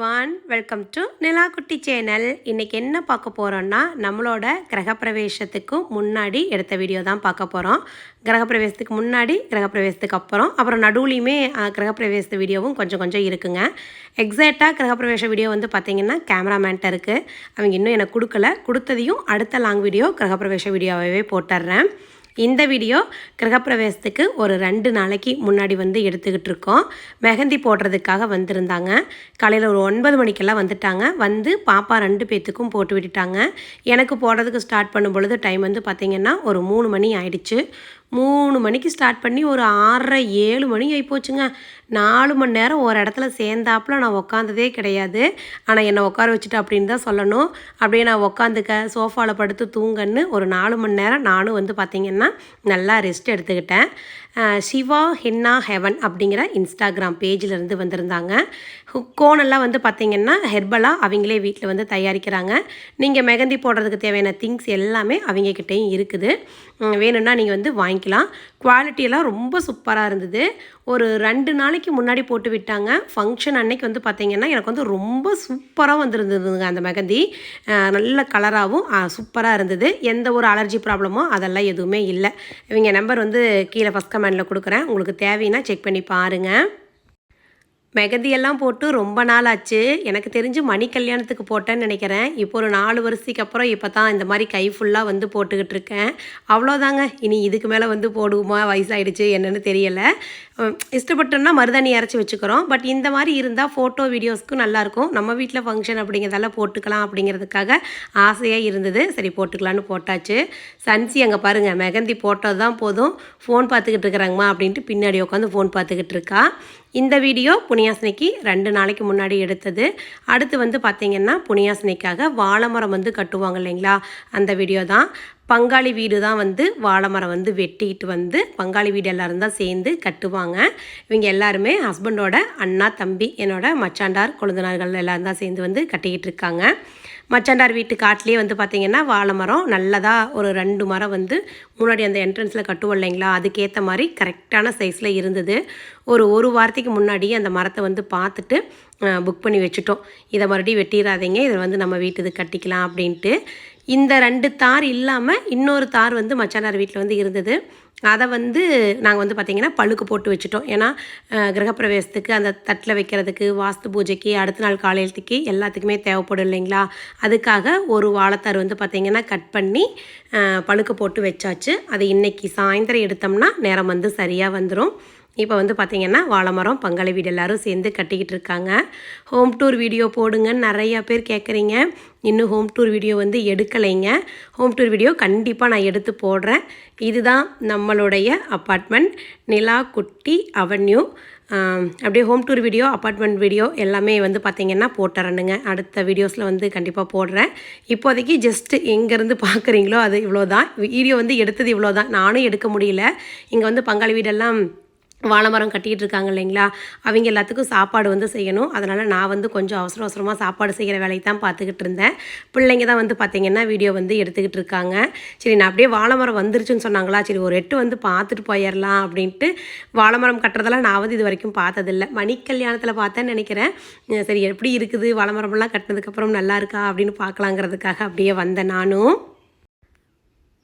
Welcome to Nilakutti channel இன்றைக்கி என்ன பார்க்க போகிறோன்னா நம்மளோட கிரகப்பிரவேசத்துக்கு முன்னாடி எடுத்த வீடியோ தான் பார்க்க போகிறோம் கிரகப்பிரவேசத்துக்கு முன்னாடி கிரகப்பிரவேசத்துக்கு அப்புறம். அப்புறம் நடுவுலையுமே கிரகப்பிரவேச கிரகப்பிரவேசத்து வீடியோவும் கொஞ்சம் கொஞ்சம் இருக்குங்க. எக்ஸாக்டாக கிரகப்பிரவேச வீடியோ வந்து பார்த்திங்கன்னா கேமராமேன்ட்ட இருக்குது அவங்க இன்னும் எனக்கு கொடுக்கல. கொடுத்ததையும் அடுத்த லாங் வீடியோ கிரகப்பிரவேச வீடியோவே போட்டுடுறேன் இந்த வீடியோ கிரகப்பிரவேசத்துக்கு ஒரு ரெண்டு நாளைக்கு முன்னாடி வந்து எடுத்துக்கிட்டு இருக்கோம் மெஹந்தி போடுறதுக்காக வந்திருந்தாங்க. காலையில் ஒரு ஒன்பது மணிக்கெல்லாம் வந்துட்டாங்க. வந்து பாப்பா ரெண்டு பேத்துக்கும் போட்டு விட்டுட்டாங்க. எனக்கு போடுறதுக்கு ஸ்டார்ட் பண்ணும் பொழுது டைம் வந்து பார்த்திங்கன்னா ஒரு மூணு மணி ஆயிடுச்சு. மூணு மணிக்கு ஸ்டார்ட் பண்ணி ஒரு ஆறரை ஏழு மணி ஆகிப்போச்சுங்க நாலு மணி நேரம் ஒரு இடத்துல சேர்ந்தாப்புல நான் உக்காந்ததே கிடையாது. ஆனால் என்னை உட்கார வச்சுட்டு அப்படின்னு தான் சொல்லணும். அப்படியே நான் உக்காந்துக்க சோஃபாவில் படுத்து தூங்கன்னு ஒரு நாலு மணி நேரம் நானும் வந்து பார்த்திங்கன்னா நல்லா ரெஸ்ட் எடுத்துக்கிட்டேன். சிவா ஹென்னா ஹெவன் அப்படிங்கிற இன்ஸ்டாகிராம் பேஜிலேருந்து வந்திருந்தாங்க. கோனெல்லாம் வந்து பார்த்திங்கன்னா ஹெர்பலாக அவங்களே வீட்டில் வந்து தயாரிக்கிறாங்க. நீங்கள் மெகந்தி போடுறதுக்கு தேவையான திங்ஸ் எல்லாமே அவங்கக்கிட்டேயும் இருக்குது. வேணும்னா நீங்கள் வந்து வாங்கிக்கலாம். குவாலிட்டியெல்லாம் ரொம்ப சூப்பராக இருந்தது. ஒரு ரெண்டு நாளைக்கு முன்னாடி போட்டு விட்டாங்க. ஃபங்க்ஷன் அன்னைக்கு வந்து பார்த்திங்கன்னா எனக்கு வந்து ரொம்ப சூப்பராக வந்துருந்ததுங்க அந்த மெகந்தி. நல்ல கலராகவும் சூப்பராக இருந்தது. எந்த ஒரு அலர்ஜி ப்ராப்ளமோ அதெல்லாம் எதுவுமே இல்லை. இவங்க நம்பர் வந்து கீழே ஃபஸ்ட் கமெண்டில் கொடுக்குறேன். உங்களுக்கு தேவைன்னா செக் பண்ணி பாருங்கள் மெகந்தியெல்லாம் போட்டு ரொம்ப நாள் ஆச்சு எனக்கு தெரிஞ்சு மணி கல்யாணத்துக்கு போட்டேன்னு நினைக்கிறேன். இப்போ ஒரு நாலு வருஷத்துக்கு அப்புறம் இப்போ தான் இந்த மாதிரி கை ஃபுல்லாக வந்து போட்டுக்கிட்டு இருக்கேன். அவ்வளோதாங்க இனி இதுக்கு மேலே வந்து போடுவோமா? வயசாகிடுச்சு என்னென்னு தெரியலை. இஷ்டப்பட்டோம்னா மருதாணி அரைச்சி வச்சுக்கிறோம். பட் இந்த மாதிரி இருந்தால் ஃபோட்டோ வீடியோஸ்க்கும் நல்லாயிருக்கும் நம்ம வீட்டில் ஃபங்க்ஷன் அப்படிங்கிறதால போட்டுக்கலாம் அப்படிங்கிறதுக்காக ஆசையாக இருந்தது. சரி போட்டுக்கலான்னு போட்டாச்சு. சன்சி அங்கே பாருங்கள் மெகந்தி போட்டது தான் போதும். ஃபோன் பார்த்துக்கிட்டு இருக்கிறாங்கம்மா அப்படின்ட்டு பின்னாடி உட்காந்து ஃபோன் பார்த்துக்கிட்டு இருக்கா. இந்த வீடியோ புனியாசனைக்கு ரெண்டு நாளைக்கு முன்னாடி எடுத்தது. அடுத்து வந்து பார்த்திங்கன்னா புனியாசனைக்காக வாழை மரம் வந்து கட்டுவாங்க இல்லைங்களா? அந்த வீடியோ தான். பங்காளி வீடு தான் வந்து வாழை மரம் வந்து வெட்டிட்டு வந்து பங்காளி வீடு எல்லாரும் தான் சேர்ந்து கட்டுவாங்க. இவங்க எல்லாருமே ஹஸ்பண்டோட அண்ணா தம்பி என்னோட மச்சாண்டார் கொழுந்தனார்கள் எல்லாரும் தான் சேர்ந்து வந்து கட்டிக்கிட்டு இருக்காங்க. மச்சாண்டார் வீட்டு காட்டிலே வந்து பார்த்திங்கன்னா வாழை மரம் நல்லதாக ஒரு ரெண்டு மரம் வந்து முன்னாடி அந்த என்ட்ரன்ஸில் கட்டுவோம் இல்லைங்களா? அதுக்கேற்ற மாதிரி கரெக்டான சைஸில் இருந்தது. ஒரு ஒரு வாரத்துக்கு முன்னாடி அந்த மரத்தை வந்து பார்த்துட்டு புக் பண்ணி வச்சுட்டோம். இதை மறுபடியும் வெட்டிடாதீங்க இதை வந்து நம்ம வீட்டுக்கு கட்டிக்கலாம் அப்படின்ட்டு. இந்த ரெண்டு தார் இல்லாமல் இன்னொரு தார் வந்து மச்சானார் வீட்டில் வந்து இருந்தது. அதை வந்து நாங்கள் வந்து பார்த்திங்கன்னா பழுக்கு போட்டு வச்சுட்டோம். ஏன்னா கிரகப்பிரவேசத்துக்கு அந்த தட்டில் வைக்கிறதுக்கு வாஸ்து பூஜைக்கு அடுத்த நாள் காலையிலத்துக்கு எல்லாத்துக்குமே தேவைப்படும் இல்லைங்களா? அதுக்காக ஒரு வாழைத்தார் வந்து பார்த்திங்கன்னா கட் பண்ணி பழுக்கு போட்டு வச்சாச்சு. அது இன்னைக்கு சாயந்தரம் எடுத்தோம்னா நேரம் வந்து சரியாக வந்துடும் இப்போ வந்து பார்த்திங்கன்னா வாழை மரம் பங்காளி வீடு எல்லாரும் சேர்ந்து கட்டிக்கிட்டு இருக்காங்க. ஹோம் டூர் வீடியோ போடுங்கன்னு நிறையா பேர் கேட்குறீங்க இன்னும் ஹோம் டூர் வீடியோ வந்து எடுக்கலைங்க. ஹோம் டூர் வீடியோ கண்டிப்பாக நான் எடுத்து போடுறேன். இதுதான் நம்மளுடைய அப்பார்ட்மெண்ட் நிலா குட்டி அவென்யூ அப்படியே home tour video apartment video எல்லாமே வந்து பார்த்திங்கன்னா போட்டுறேனுங்க அடுத்த வீடியோஸில் வந்து கண்டிப்பாக போடுறேன். இப்போதைக்கு ஜஸ்ட்டு எங்கேருந்து பார்க்குறீங்களோ அது இவ்வளோ தான் வீடியோ வந்து எடுத்தது இவ்வளோ தான் நானும் எடுக்க முடியல. இங்கே வந்து பங்காளி வீடெல்லாம் வாழைமரம் கட்டிகிட்டு கட்டிக்கிட்டு இருக்காங்க இல்லைங்களா? அவங்க எல்லாத்துக்கும் சாப்பாடு வந்து செய்யணும். அதனால் நான் வந்து கொஞ்சம் அவசர அவசரமாக சாப்பாடு செய்கிற வேலையை தான் பார்த்துக்கிட்டு இருந்தேன். பிள்ளைங்க தான் வந்து பார்த்திங்கன்னா வீடியோ வந்து எடுத்துக்கிட்டு இருக்காங்க. சரி நான் அப்படியே வாழை மரம் வந்துருச்சுன்னு சொன்னாங்களா? சரி ஒரு எட்டு வந்து பார்த்துட்டு போயிடலாம் அப்படின்ட்டு வாழை மரம் கட்டுறதெல்லாம் நான் வந்து இது வரைக்கும் பார்த்ததில்ல. மணி கல்யாணத்தில் பார்த்தேன்னு நினைக்கிறேன். சரி எப்படி இருக்குது? வாழைமரம்லாம் கட்டினதுக்கப்புறம் நல்லா இருக்கா? அப்படின்னு பார்க்கலாங்கிறதுக்காக அப்படியே வந்தேன் நானும்.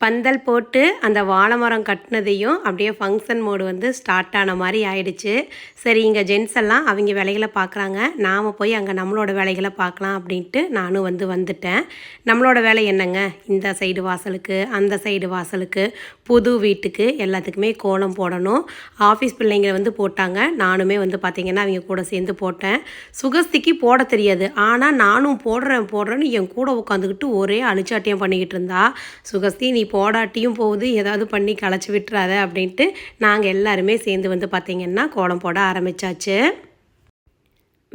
பந்தல் போட்டு அந்த வாழை மரம் கட்டினதையும் அப்படியே ஃபங்க்ஷன் மோடு வந்து ஸ்டார்ட் ஆன மாதிரி ஆயிடுச்சு. சரி இங்கே ஜென்ஸ் எல்லாம் அவங்க வேலைகளை பார்க்குறாங்க. நாம் போய் அங்கே நம்மளோட வேலைகளை பார்க்கலாம் அப்படின்ட்டு நானும் வந்து வந்துட்டேன். நம்மளோட வேலை என்னங்க? இந்த சைடு வாசலுக்கு அந்த சைடு வாசலுக்கு புது வீட்டுக்கு எல்லாத்துக்குமே கோலம் போடணும். ஆஃபீஸ் பிள்ளைங்க வந்து போட்டாங்க. நானுமே வந்து பார்த்திங்கன்னா அவங்க கூட சேர்ந்து போட்டேன். சுகஸ்திக்கு போட தெரியாது. ஆனால் நானும் போடுறேன் போடுறேன்னு என் கூட உட்காந்துக்கிட்டு ஒரே அழிச்சாட்டியம் பண்ணிக்கிட்டு இருந்தா. சுகஸ்தி நீ போடாட்டியும் போகுது. ஏதாவது பண்ணி களைச்சி விட்டுறாத அப்படின்ட்டு நாங்கள் எல்லாருமே சேர்ந்து வந்து பார்த்திங்கன்னா கோலம் போட ஆரம்பிச்சாச்சு.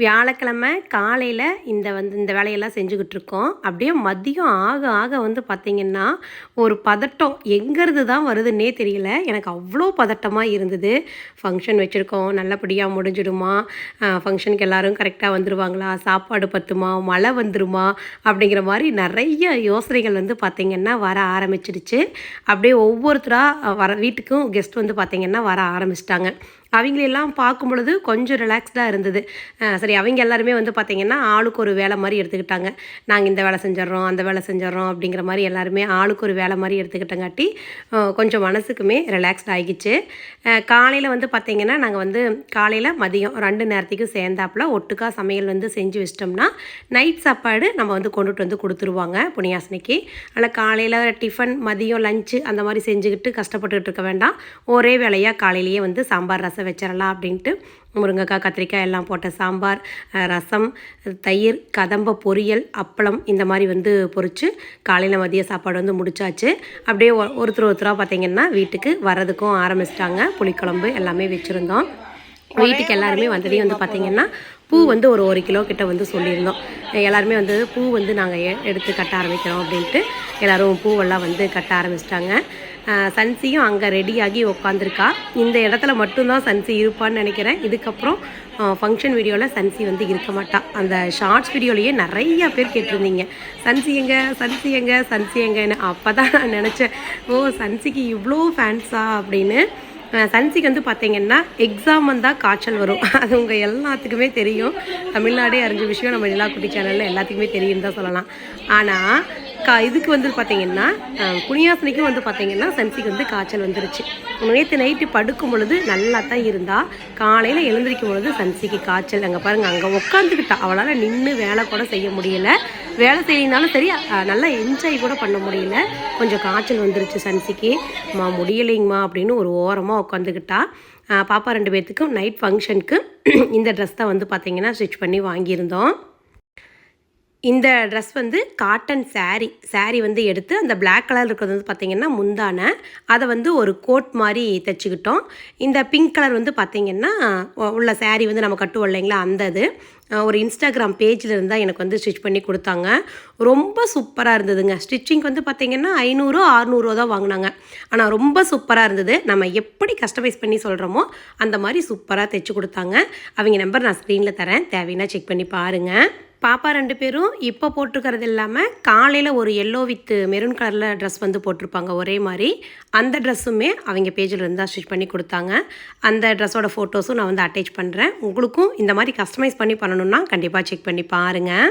வியாழக்கிழமை காலையில் இந்த வந்து இந்த வேலையெல்லாம் செஞ்சுக்கிட்டு இருக்கோம் அப்படியே மதியம் ஆக ஆக வந்து பார்த்திங்கன்னா ஒரு பதட்டம் எங்கேருந்து தான் வருதுன்னே தெரியல. எனக்கு அவ்வளோ பதட்டமாக இருந்தது. ஃபங்க்ஷன் வச்சுருக்கோம். நல்லபடியாக முடிஞ்சிடுமா? ஃபங்க்ஷனுக்கு எல்லாரும் கரெக்டாக வந்துடுவாங்களா சாப்பாடு பத்துமா? மழை வந்துடுமா அப்படிங்கிற மாதிரி நிறைய யோசனைகள் வந்து பார்த்திங்கன்னா வர ஆரம்பிச்சிடுச்சு அப்படியே ஒவ்வொருத்தராக வர வீட்டுக்கும் கெஸ்ட் வந்து பார்த்திங்கன்னா வர ஆரம்பிச்சிட்டாங்க. அவங்களெல்லாம் பார்க்கும் பொழுது கொஞ்சம் ரிலாக்ஸ்டாக இருந்தது. சரி அவங்க எல்லாருமே வந்து பார்த்திங்கன்னா ஆளுக்கு ஒரு வேலை மாதிரி எடுத்துக்கிட்டாங்க. நாங்கள் இந்த வேலை செஞ்சிடறோம் அந்த வேலை செஞ்சிடறோம் அப்படிங்கிற மாதிரி எல்லாருமே ஆளுக்கு ஒரு வேலை மாதிரி எடுத்துக்கிட்டங்காட்டி கொஞ்சம் மனசுக்குமே ரிலாக்ஸ்ட் ஆகிடுச்சு காலையில் வந்து பார்த்திங்கன்னா நாங்கள் வந்து காலையில் மதியம் ரெண்டு நேரத்துக்கும் சேர்ந்தாப்புல ஒட்டுக்கா சமையல் வந்து செஞ்சு வச்சிட்டோம்னா நைட் சாப்பாடு நம்ம வந்து கொண்டுட்டு வந்து கொடுத்துருவாங்க புனியாசனைக்கு. ஆனால் காலையில் டிஃபன் மதியம் லஞ்சு அந்த மாதிரி செஞ்சுக்கிட்டு கஷ்டப்பட்டுக்கிட்டு இருக்க வேண்டாம். ஒரே வேலையாக காலையிலேயே வந்து சாம்பார் ரசம் வச்சிடலாம் அப்படின்ட்டு முருங்கைக்காய் கத்திரிக்காய் எல்லாம் போட்ட சாம்பார் ரசம் தயிர் கதம்ப பொரியல் அப்பளம் இந்த மாதிரி வந்து பொறிச்சு காலையில் மதிய சாப்பாடு வந்து முடிச்சாச்சு. அப்படியே ஒ- ஒருத்தர் ஒருத்தராக பார்த்தீங்கன்னா வீட்டுக்கு வர்றதுக்கும் ஆரம்பிச்சிட்டாங்க. புளிக்குழம்பு எல்லாமே வச்சுருந்தோம். வீட்டுக்கு எல்லாருமே வந்ததையும் வந்து பார்த்தீங்கன்னா பூ வந்து ஒரு ஒரு கிலோ கிட்ட வந்து சொல்லியிருந்தோம். எல்லாருமே வந்து பூ வந்து நாங்கள் எடுத்து கட்ட ஆரம்பிக்கிறோம் அப்படின்ட்டு எல்லாரும் பூவெல்லாம் வந்து கட்ட ஆரம்பிச்சிட்டாங்க. சன்சியும் அங்கே ரெடியாகி உட்காந்துருக்கா இந்த இடத்துல மட்டும்தான் சன்சி இருப்பான்னு நினைக்கிறேன். இதுக்கப்புறம் ஃபங்க்ஷன் வீடியோவில் சன்சி வந்து இருக்க மாட்டா. அந்த ஷார்ட்ஸ் வீடியோலையே நிறைய பேர் கேட்டிருந்தீங்க. சன்சி எங்க? சன்சி எங்க? சன்சி எங்கன்னு. அப்போ தான் நான் நினச்சேன் ஓ சன்சிக்கு இவ்வளோ ஃபேன்ஸா அப்படின்னு. சன்சிக்கு வந்து பார்த்தீங்கன்னா எக்ஸாம் வந்தால் காய்ச்சல் வரும். அது உங்கள் எல்லாத்துக்குமே தெரியும். தமிழ்நாடே அறிஞ்ச விஷயம். நம்ம நிலா குட்டி சேனலில் எல்லாத்துக்குமே தெரியும் தான் சொல்லலாம். ஆனால் கா இதுக்கு வந்து பார்த்தீங்கன்னா குனியாசனைக்கும் வந்து பார்த்தீங்கன்னா சன்சிக்கு வந்து காய்ச்சல் வந்துருச்சு. நேற்று நைட்டு படுக்கும் பொழுது நல்லா தான் இருந்தா காலையில் எழுந்திரிக்கும் பொழுது சன்சிக்கு காய்ச்சல். அங்கே பாருங்கள் அங்கே உட்காந்துக்கிட்டா அவளால் நின்று வேலை கூட செய்ய முடியல. வேலை செய்யலினாலும் சரி நல்லா என்ஜாய் கூட பண்ண முடியல. கொஞ்சம் காய்ச்சல் வந்துருச்சு சன்சிக்கு. மா முடியலைங்கம்மா அப்படின்னு ஒரு ஓரமாக உட்காந்துக்கிட்டா பாப்பா ரெண்டு பேர்த்துக்கும் நைட் ஃபங்க்ஷனுக்கு இந்த ட்ரெஸ் தான் வந்து பார்த்தீங்கன்னா ஸ்டிச் பண்ணி வாங்கியிருந்தோம். இந்த ட்ரெஸ் வந்து காட்டன் saree saree வந்து எடுத்து அந்த பிளாக் கலர் இருக்கிறது வந்து பார்த்திங்கன்னா முந்தான. அதை வந்து ஒரு கோட் மாதிரி தைச்சிக்கிட்டோம். இந்த பிங்க் கலர் வந்து பார்த்திங்கன்னா உள்ள saree வந்து நம்ம கட்டுவோம் இல்லைங்களா? அந்த இது. ஒரு இன்ஸ்டாகிராம் பேஜில் இருந்தால் எனக்கு வந்து ஸ்டிச் பண்ணி கொடுத்தாங்க. ரொம்ப சூப்பராக இருந்ததுங்க. ஸ்டிச்சிங் வந்து பார்த்திங்கன்னா ஐநூறு ஆறுநூறுவா தான் வாங்கினாங்க. ஆனால் ரொம்ப சூப்பராக இருந்தது. நம்ம எப்படி கஸ்டமைஸ் பண்ணி சொல்கிறோமோ அந்த மாதிரி சூப்பராக தைச்சி கொடுத்தாங்க. அவங்க நம்பர் நான் ஸ்க்ரீனில் தரேன். தேவைன்னா செக் பண்ணி பாருங்கள் பாப்பா ரெண்டு பேரும் இப்போ போட்டிருக்கிறது இல்லாமல் காலையில் ஒரு எல்லோ வித் மெரூன் கலரில் ட்ரெஸ் வந்து போட்டிருப்பாங்க ஒரே மாதிரி. அந்த ட்ரெஸ்ஸுமே அவங்க பேஜில் இருந்தால் ஸ்டிச் பண்ணி கொடுத்தாங்க. அந்த ட்ரெஸ்ஸோட ஃபோட்டோஸும் நான் வந்து அட்டாச் பண்ணுறேன் உங்களுக்கும் இந்த மாதிரி கஸ்டமைஸ் பண்ணி பண்ணணுன்னா கண்டிப்பாக செக் பண்ணி பாருங்கள்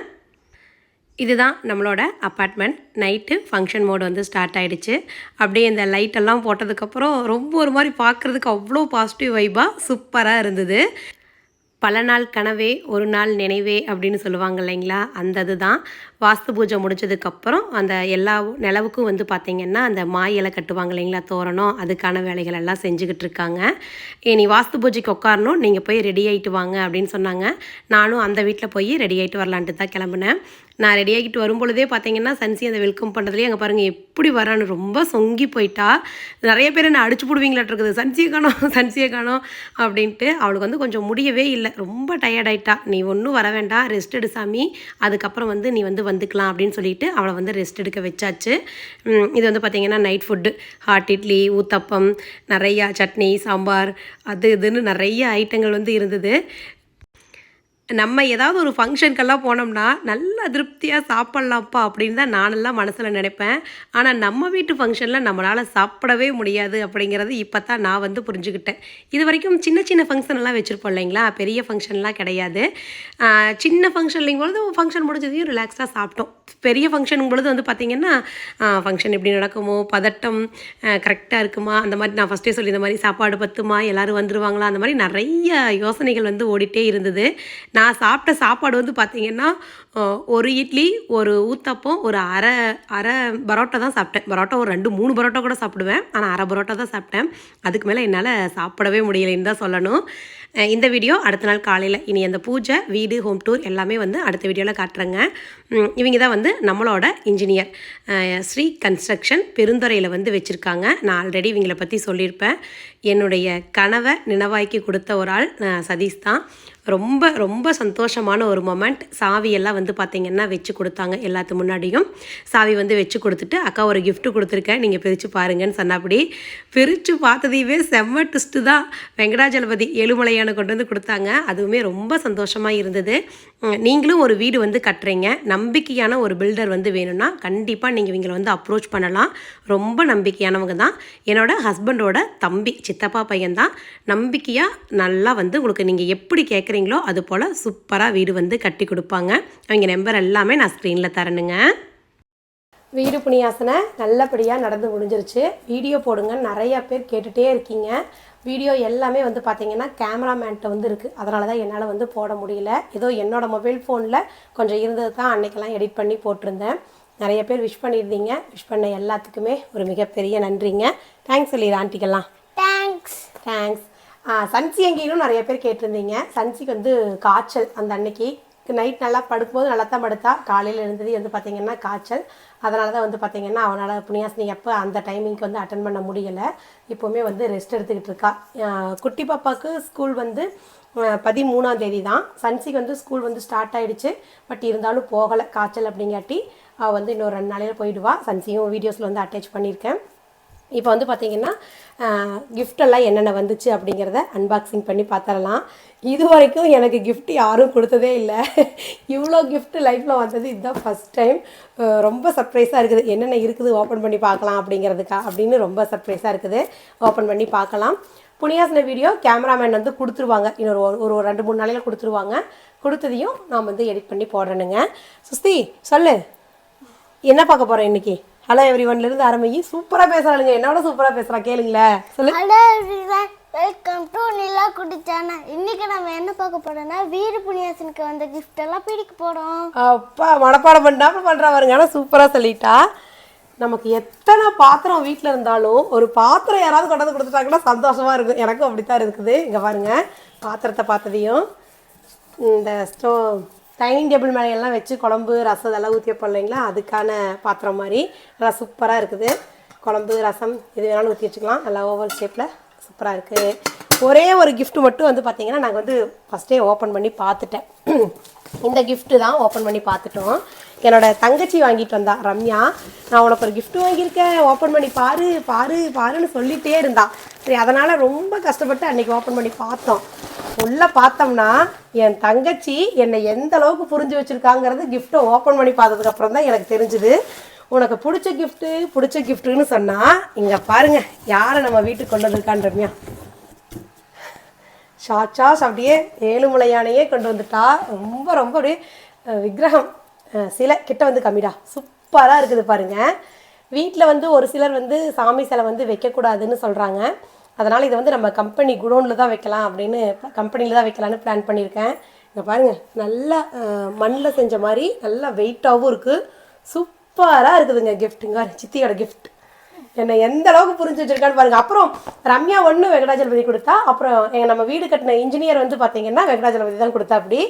இதுதான் நம்மளோட அப்பார்ட்மெண்ட் நைட்டு ஃபங்க்ஷன் மோடு வந்து ஸ்டார்ட் ஆகிடுச்சு அப்படியே இந்த லைட்டெல்லாம் போட்டதுக்கப்புறம் ரொம்ப ஒரு மாதிரி பார்க்குறதுக்கு அவ்வளோ பாசிட்டிவ் வைபாக சூப்பராக இருந்தது. பல நாள் கனவே ஒரு நாள் நினைவே அப்படின்னு சொல்லுவாங்க இல்லைங்களா? அந்த இதுதான் வாஸ்து பூஜை முடிச்சதுக்கப்புறம் அந்த எல்லா நிலவுக்கும் வந்து பார்த்திங்கன்னா அந்த மாய் இலை கட்டுவாங்க இல்லைங்களா தோரணம். அதுக்கான வேலைகள் எல்லாம் செஞ்சுக்கிட்டு இருக்காங்க. இனி வாஸ்து பூஜைக்கு உட்காரணும் நீங்கள் போய் ரெடி ஆகிட்டு வாங்க அப்படின்னு சொன்னாங்க. நானும் அந்த வீட்டில் போய் ரெடி ஆகிட்டு வரலான்ட்டு தான் கிளம்புனேன். நான் ரெடி ஆகிட்டு வரும்பொழுதே பார்த்தீங்கன்னா சன்சி அந்த வெல்கம் பண்ணுறதுலேயே அங்கே பாருங்கள் எப்படி வரான்னு ரொம்ப சொங்கி போயிட்டா. நிறைய பேர் என்ன அடிச்சு போடுவீங்களாட்டு இருக்குது. சன்சியை காணோம் சன்சியை காணோம் அப்படின்ட்டு அவளுக்கு வந்து கொஞ்சம் முடியவே இல்லை. ரொம்ப டயர்டாயிட்டா ஆயிட்டா. நீ ஒன்றும் வர வேண்டாம் ரெஸ்ட் எடு சாமி. அதுக்கப்புறம் வந்து நீ வந்து வந்துக்கலாம் அப்படின்னு சொல்லிட்டு அவளை வந்து ரெஸ்ட் எடுக்க வச்சாச்சு. இது வந்து பார்த்திங்கன்னா night food hot idli uttapam நிறையா சட்னி சாம்பார் அது இதுன்னு நிறைய ஐட்டங்கள் வந்து இருந்தது. நம்ம ஏதாவது ஒரு ஃபங்க்ஷனுக்கெல்லாம் போனோம்னா நல்லா திருப்தியாக சாப்பிட்லாம்ப்பா அப்படின்னு தான் நானெல்லாம் மனசில் நினைப்பேன். ஆனால் நம்ம வீட்டு ஃபங்க்ஷனில் நம்மளால் சாப்பிடவே முடியாது அப்படிங்கிறது இப்போ தான் நான் வந்து புரிஞ்சுக்கிட்டேன். இது வரைக்கும் சின்ன சின்ன ஃபங்க்ஷன் எல்லாம் வச்சுருப்போம் இல்லைங்களா? பெரிய ஃபங்க்ஷன்லாம் கிடையாது. சின்ன ஃபங்க்ஷன்லிங் பொழுது ஃபங்க்ஷன் முடிஞ்சதையும் ரிலாக்ஸாக சாப்பிட்டோம். பெரிய ஃபங்க்ஷன் பொழுது வந்து பார்த்திங்கன்னா ஃபங்க்ஷன் எப்படி நடக்குமோ பதட்டம் கரெக்டாக இருக்குமா? அந்த மாதிரி நான் ஃபஸ்ட்டே சொல்லி இந்த மாதிரி சாப்பாடு பத்துமா? எல்லோரும் வந்துருவாங்களா? அந்த மாதிரி நிறைய யோசனைகள் வந்து ஓடிட்டே இருந்தது. நான் சாப்பிட்ட சாப்பாடு வந்து பார்த்திங்கன்னா ஒரு இட்லி ஒரு ஊத்தப்பம் ஒரு அரை அரை பரோட்டா தான் சாப்பிட்டேன். பரோட்டா ஒரு ரெண்டு மூணு பரோட்டா கூட சாப்பிடுவேன். ஆனால் அரை பரோட்டா தான் சாப்பிட்டேன். அதுக்கு மேலே என்னால் சாப்பிடவே முடியலைன்னு தான் சொல்லணும். இந்த வீடியோ அடுத்த நாள் காலையில். இனி அந்த பூஜை வீடு ஹோம் டூர் எல்லாமே வந்து அடுத்த வீடியோவில் காட்டுறேங்க. இவங்க தான் வந்து நம்மளோட இன்ஜினியர் ஸ்ரீ கன்ஸ்ட்ரக்ஷன் பெருந்துறையில் வந்து வச்சுருக்காங்க. நான் ஆல்ரெடி இவங்களை பற்றி சொல்லியிருப்பேன். என்னுடைய கனவை நினைவாக்கி கொடுத்த ஒரு ஆள் சதீஷ் தான். ரொம்ப ரொம்ப சந்தோஷமான ஒரு மொமெண்ட் சாவியெல்லாம் வந்து பார்த்திங்கன்னா வச்சு கொடுத்தாங்க எல்லாத்து முன்னாடியும். சாவி வந்து வச்சு கொடுத்துட்டு அக்கா ஒரு கிஃப்ட்டு கொடுத்துருக்கேன். நீங்கள் பிரித்து பாருங்கன்னு சொன்னபடி பிரித்து பார்த்ததையவே செம்ம ட்விஸ்ட்டு தான். வெங்கடாஜலபதி ஏழுமலையான கொண்டு வந்து கொடுத்தாங்க. அதுவுமே ரொம்ப சந்தோஷமாக இருந்தது. நீங்களும் ஒரு வீடு வந்து கட்டுறீங்க. நம்பிக்கையான ஒரு பில்டர் வந்து வேணும்னா கண்டிப்பாக நீங்கள் இவங்களை வந்து அப்ரோச் பண்ணலாம். ரொம்ப நம்பிக்கையானவங்க தான். என்னோட ஹஸ்பண்டோட தம்பி சித்தப்பா பையன் தான் நம்பிக்கையாக நல்லா வந்து உங்களுக்கு நீங்கள் எப்படி கேட்குறீங்களோ அது போல் சூப்பராக வீடு வந்து கட்டி கொடுப்பாங்க. அவங்க நம்பர் எல்லாமே நான் ஸ்க்ரீனில் தரணுங்க. வீடு புனியாசனை நல்லபடியாக நடந்து முடிஞ்சிருச்சு. வீடியோ போடுங்கன்னு நிறையா பேர் கேட்டுகிட்டே இருக்கீங்க. வீடியோ எல்லாமே வந்து பார்த்தீங்கன்னா கேமராமேன்ட்ட வந்து இருக்குது அதனால தான் என்னால் வந்து போட முடியல. ஏதோ என்னோடய மொபைல் ஃபோனில் கொஞ்சம் இருந்தது தான் அன்னைக்கெல்லாம் எடிட் பண்ணி போட்டிருந்தேன். நிறைய பேர் விஷ் பண்ணியிருந்தீங்க. விஷ் பண்ண எல்லாத்துக்குமே ஒரு மிகப்பெரிய நன்றிங்க. தேங்க்ஸ் சொல்லிடுற ஆண்டிக்கெல்லாம். தேங்க்ஸ் தேங்க்ஸ் சன்சி எங்கேயும் நிறைய பேர் கேட்டிருந்தீங்க. சன்சிக்கு வந்து காய்ச்சல் அந்த அன்னைக்கு. நைட் நல்லா படுக்கும்போது நல்லா தான் படுத்தா. காலையில் எழுந்தது வந்து பார்த்தீங்கன்னா காய்ச்சல். அதனால தான் வந்து பார்த்தீங்கன்னா அவனால் புனியாசினி எப்போ அந்த டைமிங்க்கு வந்து அட்டன் பண்ண முடியலை. இப்போவுமே வந்து ரெஸ்ட் எடுத்துக்கிட்டு இருக்கா. குட்டி பாப்பாவுக்கு ஸ்கூல் வந்து பதிமூணாம் தேதி தான் சன்சிக்கு வந்து ஸ்கூல் வந்து ஸ்டார்ட் ஆகிடுச்சு பட் இருந்தாலும் போகலை. காய்ச்சல் அப்படிங்காட்டி அவள் வந்து இன்னொரு ரெண்டு நாளையில் போயிடுவா. சன்சியும் வீடியோஸில் வந்து அட்டாச் பண்ணியிருக்கேன். இப்போ வந்து பார்த்தீங்கன்னா கிஃப்டெல்லாம் என்னென்ன வந்துச்சு அப்படிங்கிறத அன்பாக்சிங் பண்ணி பார்த்துடலாம் இது வரைக்கும் எனக்கு கிஃப்ட் யாரும் கொடுத்ததே இல்லை. இவ்வளோ கிஃப்ட் லைஃப்பில் வந்தது இதுதான் ஃபஸ்ட் டைம் ரொம்ப சர்ப்ரைஸாக இருக்குது. என்னென்ன இருக்குது ஓப்பன் பண்ணி பார்க்கலாம் அப்படிங்கிறதுக்கா அப்படின்னு ரொம்ப சர்ப்ரைஸாக இருக்குது. ஓப்பன் பண்ணி பார்க்கலாம். புனியாசன வீடியோ கேமராமேன் வந்து கொடுத்துருவாங்க. இன்னொரு ஒரு- ஒரு ரெண்டு மூணு நாளையில் கொடுத்துருவாங்க. கொடுத்ததையும் நான் வந்து எடிட் பண்ணி போடுறேனுங்க. சுஸ்தி சொல்லு. என்ன பார்க்க போகிறேன் இன்னைக்கு? ஹலோ எவ்ரி இருந்து ஆரம்பிக்கி சூப்பராக பேசுகிறாளுங்க என்னோட சூப்பராக பேசுகிறா கேளுங்களேன் சொல்லு. Hello everyone welcome to Nila Kutti channel இன்னைக்கு நம்ம என்ன பார்க்க போறோம்னா வீர புனியாசனுக்கு வந்த gift எல்லாம் பிடிக்க போறோம். அப்பா மனப்பாடம் பண்ணாம பண்ணுறா பாருங்க. ஆனால் சூப்பராக சொல்லிட்டா. நமக்கு எத்தனை பாத்திரம் வீட்டில் இருந்தாலும் ஒரு பாத்திரம் யாராவது கொண்டு வந்து கொடுத்துட்டாங்கன்னா சந்தோஷமா இருக்கும். எனக்கும் அப்படித்தான் இருக்குது. இங்கே பாருங்க. பாத்திரத்தை பார்த்ததையும் இந்த ஸ்டோ டைனிங் டேபிள் மேலையெல்லாம் வச்சு குழம்பு ரசம் இதெல்லாம் ஊற்றி வைப்போம் இல்லைங்களா? அதுக்கான பாத்திரம் மாதிரி. நல்லா சூப்பராக இருக்குது. குழம்பு ரசம் இது வேணாலும் ஊற்றி வச்சுக்கலாம். நல்லா ஓவல் ஷேப்பில் சூப்பராக இருக்குது ஒரே ஒரு கிஃப்ட் மட்டும் வந்து பார்த்தீங்கன்னா நாங்கள் வந்து ஃபஸ்ட்டே ஓப்பன் பண்ணி பார்த்துட்டேன் இந்த கிஃப்ட்டு தான் ஓப்பன் பண்ணி பார்த்துட்டோம் என்னோட தங்கச்சி வாங்கிட்டு வந்தா ரம்யா. நான் உனக்கு ஒரு கிஃப்ட் வாங்கியிருக்கேன். ஓப்பன் பண்ணி பாரு பாரு பாருன்னு சொல்லிகிட்டே இருந்தா. சரி அதனால் ரொம்ப கஷ்டப்பட்டு அன்னைக்கு ஓப்பன் பண்ணி பார்த்தோம். உள்ளே பார்த்தோம்னா என் தங்கச்சி என்னை எந்த அளவுக்கு புரிஞ்சு வச்சுருக்காங்கிறது கிஃப்ட்டை ஓப்பன் பண்ணி பார்த்ததுக்கப்புறம் தான் எனக்கு தெரிஞ்சுது. உனக்கு பிடிச்ச கிஃப்ட்டு பிடிச்ச கிஃப்ட்டுன்னு சொன்னால் இங்கே பாருங்க யாரை நம்ம வீட்டுக்கு கொண்டு வந்திருக்கான்னு ரம்யா ஷாச்சாஸ் அப்படியே ஏழுமலை யானையே கொண்டு வந்துட்டா. ரொம்ப ரொம்ப அப்படியே விக்கிரகம் சிலை கிட்ட வந்து கம்மிடா. சூப்பராக இருக்குது பாருங்கள் வீட்டில் வந்து ஒரு சிலர் வந்து சாமி சிலை வந்து வைக்கக்கூடாதுன்னு சொல்கிறாங்க அதனால் இதை வந்து நம்ம கம்பெனி குடோனில் தான் வைக்கலாம் அப்படின்னு கம்பெனியில் தான் வைக்கலான்னு பிளான் பண்ணியிருக்கேன். இங்கே பாருங்கள் நல்லா மண்ணில் செஞ்ச மாதிரி நல்லா வெயிட்டாகவும் இருக்குது சூப்பராக இருக்குதுங்க கிஃப்ட்டுங்க சித்தியோட கிஃப்ட் என்னை எந்த அளவுக்கு புரிஞ்சு வச்சிருக்கான்னு பாருங்கள் அப்புறம் ரம்யா ஒன்று வெங்கடாஜலபதி கொடுத்தா அப்புறம் எங்கள் நம்ம வீடு கட்டின இன்ஜினியர் வந்து பார்த்தீங்கன்னா வெங்கடாஜலபதி தான் கொடுத்தா அப்படி.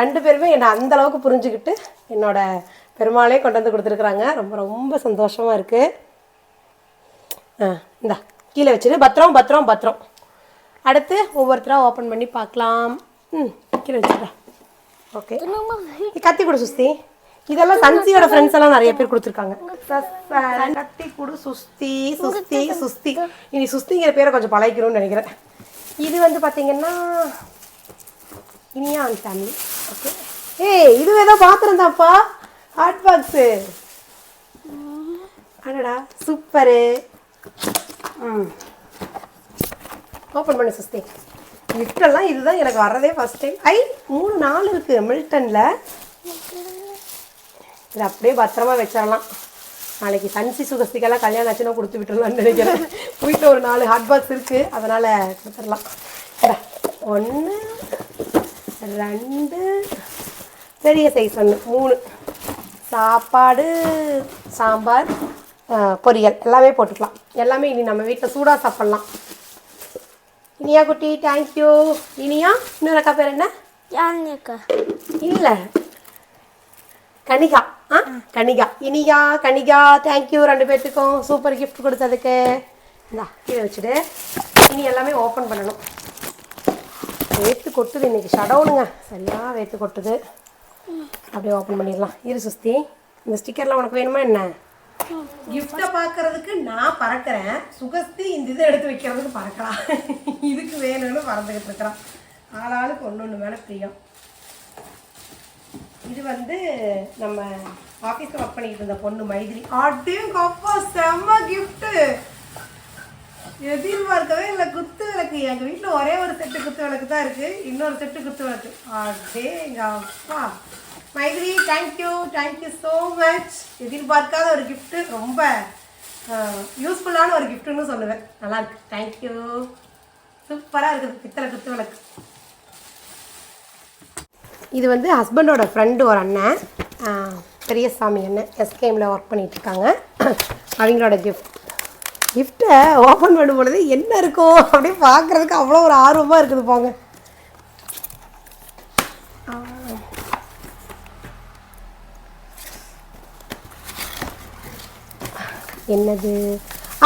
ரெண்டு பேருமே என்னை அந்த அளவுக்கு புரிஞ்சுக்கிட்டு என்னோட பெருமாளே கொண்டு வந்து கொடுத்துருக்குறாங்க. ரொம்ப ரொம்ப சந்தோஷமாக இருக்குது ஆ இந்தா. கீழே வச்சிரு. பத்திரம் பத்திரம் பத்திரம். அடுத்து ஒவ்வொருத்தராக ஓப்பன் பண்ணி பார்க்கலாம். ம் கீழே வச்சுடா ஓகே கத்தி கொடு சுஸ்தி. இதெல்லாம் சன்சியோட ஃப்ரெண்ட்ஸ் எல்லாம் நிறைய பேர் கொடுத்துருக்காங்க. கத்தி கொடு சுஸ்தி சுஸ்தி சுஸ்தி. இனி சுஸ்திங்கிற பேரை கொஞ்சம் பழகிக்கணும்னு நினைக்கிறேன். இது வந்து பார்த்தீங்கன்னா இனியா அண்ட் ஃபேமிலி ஓகே ஏய் இது ஏதோ பாத்திரம் தான்ப்பா. ஹாட் பாக்ஸு அடடா சூப்பரு ஓப்பன் பண்ணு சுஸ்தி விட்டெல்லாம் இதுதான் எனக்கு வர்றதே ஃபஸ்ட் டைம் ஐ மூணு நாள் இருக்குது மில்டனில் இது அப்படியே பத்திரமா வச்சிடலாம். நாளைக்கு சன்சி சுகஸ்திக்கெல்லாம் கல்யாணம் ஆச்சுன்னா கொடுத்து விட்டுறலாம்னு நினைக்கிறேன். வீட்டில் ஒரு நாலு ஹாட் பாக்ஸ் இருக்குது அதனால் கொடுத்துடலாம். ஒன்று ரெண்டு. பெரிய சைஸ் ஒன்று மூணு. சாப்பாடு சாம்பார் பொரியல். எல்லாமே போட்டுக்கலாம். எல்லாமே இனி நம்ம வீட்டில் சூடாக சாப்பிட்லாம். இனியா குட்டி தேங்க்யூ இனியா இன்னொரு அக்கா பேர் என்ன? யாருக்கா இல்லை. கனிகா. ஆ கனிகா. இனியா கனிகா தேங்க்யூ ரெண்டு பேர்த்துக்கும் சூப்பர் gift கொடுத்ததுக்கு. இந்தா கீழே வச்சுடு. இனி எல்லாமே ஓப்பன் பண்ணணும். வேத்து கொட்டுது இன்னைக்கு. ஷடவுனுங்க சரியா வேத்து கொட்டுது. அப்படியே ஓப்பன் பண்ணிடலாம். இரு சுஸ்தி. இந்த ஸ்டிக்கர்லாம் உனக்கு வேணுமா என்ன? கிஃப்டை பார்க்கறதுக்கு நான் பறக்கிறேன். சுகஸ்தி இந்த இதை எடுத்து வைக்கிறதுக்கு பறக்கலாம். இதுக்கு வேணும்னு பறந்துக்கிட்டு இருக்கிறான். ஆளாளுக்கு ஒன்று ஒன்று மேலே பிரியம். இது வந்து நம்ம ஆஃபீஸில் ஒர்க் பண்ணிக்கிட்டு இருந்த பொண்ணு மைதிரி அட்டையும் கப்பா செம்ம கிஃப்ட்டு எதிர்பார்க்கவே இல்லை குத்து விளக்கு. எங்கள் வீட்டில் ஒரே ஒரு செட்டு குத்து விளக்கு தான் இருக்குது இன்னொரு செட்டு குத்து விளக்கு. அடே எங்கள் அப்பா Maithri thank you thank you so much எதிர்பார்க்காத ஒரு கிஃப்ட்டு ரொம்ப யூஸ்ஃபுல்லான ஒரு கிஃப்ட்டுன்னு சொல்லுவேன். நல்லாயிருக்கு தேங்க்யூ சூப்பராக இருக்குது பித்தளை குத்து விளக்கு. இது வந்து ஹஸ்பண்டோட ஃப்ரெண்டு ஒரு அண்ணன். பெரியசாமி அண்ணன். எஸ்கேமில் ஒர்க் பண்ணிகிட்ருக்காங்க இருக்காங்க. அவங்களோட கிஃப்ட் கிஃப்ட்டை ஓப்பன் பண்ணும் பொழுது என்ன இருக்கும் அப்படியே பார்க்குறதுக்கு அவ்வளோ ஒரு ஆர்வமாக இருக்குது போங்க. என்னது?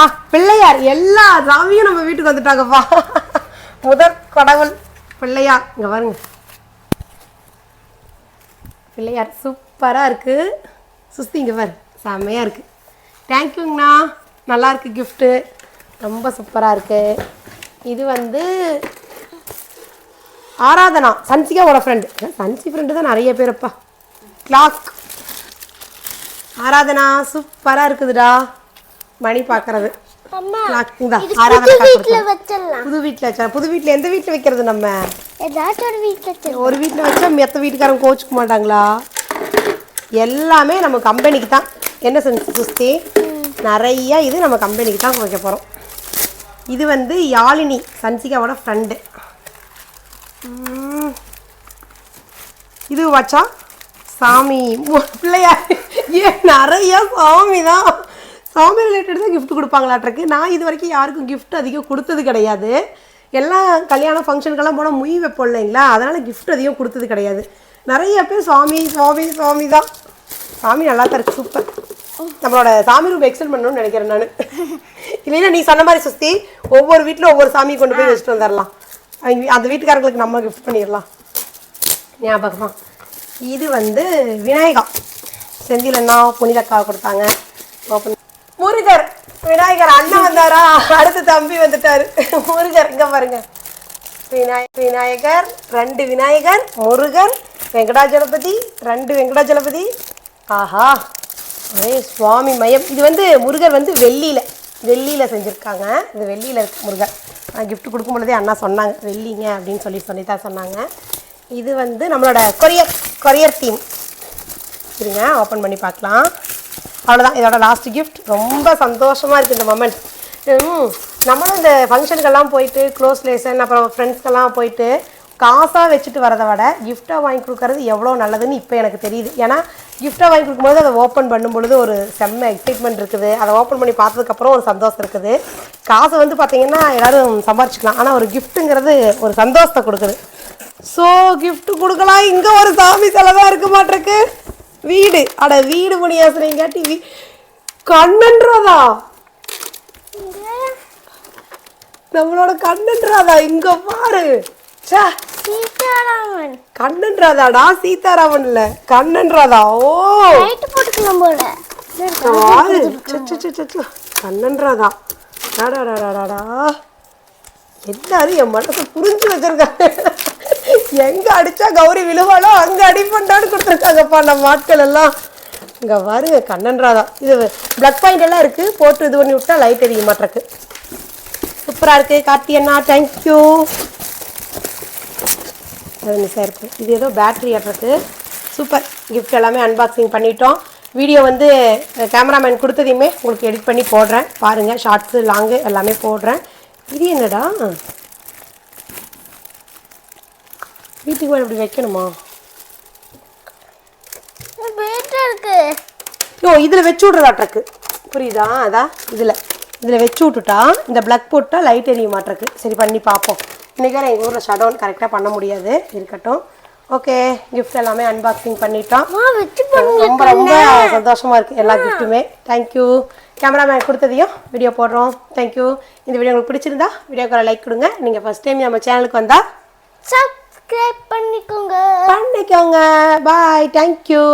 ஆ பிள்ளையார். எல்லா சாமியும் நம்ம வீட்டுக்கு வந்துட்டாங்கப்பா. முதற் கடவுள். பிள்ளையார். இங்கே பாருங்க. பிள்ளையார் சூப்பராக இருக்குது சுஸ்தி இங்கே பாரு. செம்மையாக இருக்குது தேங்க்யூங்கண்ணா நல்லா இருக்கு கிஃப்ட்டு ரொம்ப சூப்பராக இருக்குது இது வந்து ஆராதனா சன்சிகாவோட ஃப்ரெண்டு சன்சி ஃப்ரெண்டு தான் நிறைய பேர்ப்பா கிளாக் ஆராதனா சூப்பராக இருக்குதுடா. மணி பார்க்கறது. புது வீட்டில் வச்சா புது வீட்டில் எந்த வீட்டில் வைக்கிறது நம்ம? ஒரு வீட்டில் வச்சா மற்ற வீட்டுக்காரங்க கோச்சுக்க மாட்டாங்களா? எல்லாமே நம்ம கம்பெனிக்கு தான். என்ன செஞ்சு சுஸ்தி? நிறைய இது நம்ம கம்பெனிக்கு தான் வைக்க போகிறோம் இது வந்து யாழினி சன்சிகாவோட ஃப்ரெண்டு இது வச்சா சாமி பிள்ளையார். ஏன் நிறைய சாமி தான். சாமி ரிலேட்டட் தான் gift கொடுப்பாங்களாட்டிருக்கு. நான் இது வரைக்கும் யாருக்கும் gift அதிகம் கொடுத்தது கிடையாது. எல்லாம் கல்யாண ஃபங்க்ஷனுக்கெல்லாம் போனால் முய் வைப்போம் இல்லைங்களா? அதனால் gift அதிகம் கொடுத்தது கிடையாது. நிறைய பேர் சுவாமி சுவாமி சுவாமி தான். சாமி நல்லா தான் இருக்கு சூப்பர் நம்மளோட சாமி ரூம் எக்ஸ்டெண்ட் பண்ணணும்னு நினைக்கிறேன் நான். இல்லைன்னா நீ சொன்ன மாதிரி சுஸ்தி ஒவ்வொரு வீட்டில் ஒவ்வொரு சாமி கொண்டு போய் வச்சுட்டு வந்துடலாம் அவங்க அந்த வீட்டுக்காரங்களுக்கு நம்ம gift பண்ணிடலாம் ஞாபகமா. இது வந்து விநாயகா. செந்தில் அண்ணா புனிதக்கா கொடுத்தாங்க. open- முருகர் விநாயகர் அண்ணன் வந்தாரா? அடுத்து தம்பி வந்துட்டாரு. முருகர் இங்க பாருங்க. விநாய விநாயகர் ரெண்டு விநாயகர் முருகர் வெங்கடாஜலபதி ரெண்டு வெங்கடாஜலபதி. ஆஹா ஒரே சுவாமி மயம். இது வந்து முருகர் வந்து வெள்ளியில் வெள்ளியில் செஞ்சுருக்காங்க. இது வெள்ளியில் இருக்க முருகர். நான் gift கொடுக்கும் பொழுதே அண்ணா சொன்னாங்க வெள்ளிங்க அப்படின்னு சொல்லி சொல்லி தான் சொன்னாங்க. இது வந்து நம்மளோட கொரியர் கொரியர் தீம் இருங்க ஓப்பன் பண்ணி பார்க்கலாம். அவ்வளோதான் இதோட லாஸ்ட் கிஃப்ட் ரொம்ப சந்தோஷமாக இருக்குது இந்த மொமெண்ட் நம்மளும் இந்த ஃபங்க்ஷனுக்கெல்லாம் போயிட்டு க்ளோஸ் ரிலேஷன் அப்புறம் ஃப்ரெண்ட்ஸ்க்கெல்லாம் போயிட்டு காசாக வச்சுட்டு வரதை விட கிஃப்டாக வாங்கி கொடுக்கறது எவ்வளோ நல்லதுன்னு இப்போ எனக்கு தெரியுது. ஏன்னா கிஃப்டாக வாங்கி கொடுக்கும்போது அதை ஓப்பன் பண்ணும் பொழுது ஒரு செம்ம எக்ஸைட்மெண்ட் இருக்குது. அதை ஓப்பன் பண்ணி பார்த்ததுக்கப்புறம் ஒரு சந்தோஷம் இருக்குது. காசை வந்து பார்த்தீங்கன்னா எல்லாரும் சம்பாரிச்சிக்கலாம். ஆனால் ஒரு கிஃப்ட்டுங்கிறது ஒரு சந்தோஷத்தை கொடுக்குது. ஸோ கிஃப்ட் கொடுக்கலாம். இங்கே ஒரு சாமி செலவாக இருக்க மாட்டிருக்கு. வீடு. அட வீடு புனியாசனைங்காட்டி வீ கண்ணன்றதா? நம்மளோட கண்ணன்றாதா? இங்க பாரு. சீதாராமன். கண்ணன்றாதாடா? சீதாராமன் இல்ல கண்ணன்றாதா? ஓ. லைட் போட்டுக்கலாம் போல. ச்சே. கண்ணன்றாதா? டாடாடாடாடா எல்லாரும் என் மனசை புரிஞ்சு வச்சிருக்காங்க. எங்க அடிச்சா கௌரி விழுவாளோ அங்க அடிப்பண்டான்னு கொடுத்துருக்காங்கப்பா நம்ம ஆட்கள் எல்லாம். இங்க பாருங்க கண்ணன்றாதா இது பிளக் பாயிண்ட் எல்லாம் இருக்கு. போட்டு இது பண்ணி விட்டா லைட் எரிய மாட்டிருக்கு சூப்பரா இருக்கு கார்த்தி அண்ணா தேங்க்யூ மிஸ் ஆயிருக்கு இது ஏதோ பேட்டரி ஆட்டுருக்கு சூப்பர். கிஃப்ட் எல்லாமே அன்பாக்சிங் பண்ணிட்டோம். வீடியோ வந்து கேமராமேன் கொடுத்ததையுமே உங்களுக்கு எடிட் பண்ணி போடுறேன். பாருங்கள் ஷார்ட்ஸு லாங்கு எல்லாமே போடுறேன். இது என்னடா? வீட்டுக்கு மேலே இப்படி வைக்கணுமா? ஓ இதில் வச்சு விட்றதாட்ருக்கு புரியுதா? அதான் இதில். இதில் வச்சு விட்டுட்டா இந்த ப்ளக் போட்டால் லைட் எரிய மாட்டிருக்கு சரி பண்ணி பார்ப்போம் இன்றைக்கி எங்கள் ஊரில் ஷட் டவுன் கரெக்டாக பண்ண முடியாது. இருக்கட்டும். ஓகே கிஃப்ட் எல்லாமே அன்பாக்சிங் பண்ணிட்டோம். ரொம்ப ரொம்ப சந்தோஷமா இருக்கு எல்லா கிஃப்ட்டுமே தேங்க்யூ கேமராமேன் கொடுத்ததையும் வீடியோ போடுறோம். தேங்க்யூ இந்த வீடியோ உங்களுக்கு பிடிச்சிருந்தா வீடியோக்கு லைக் கொடுங்க. நீங்கள் ஃபர்ஸ்ட் டைம் நம்ம சேனலுக்கு வந்தால் சப்ஸ்கிரைப் பண்ணிக்கோங்க. பண்ணிக்கோங்க. Bye thank you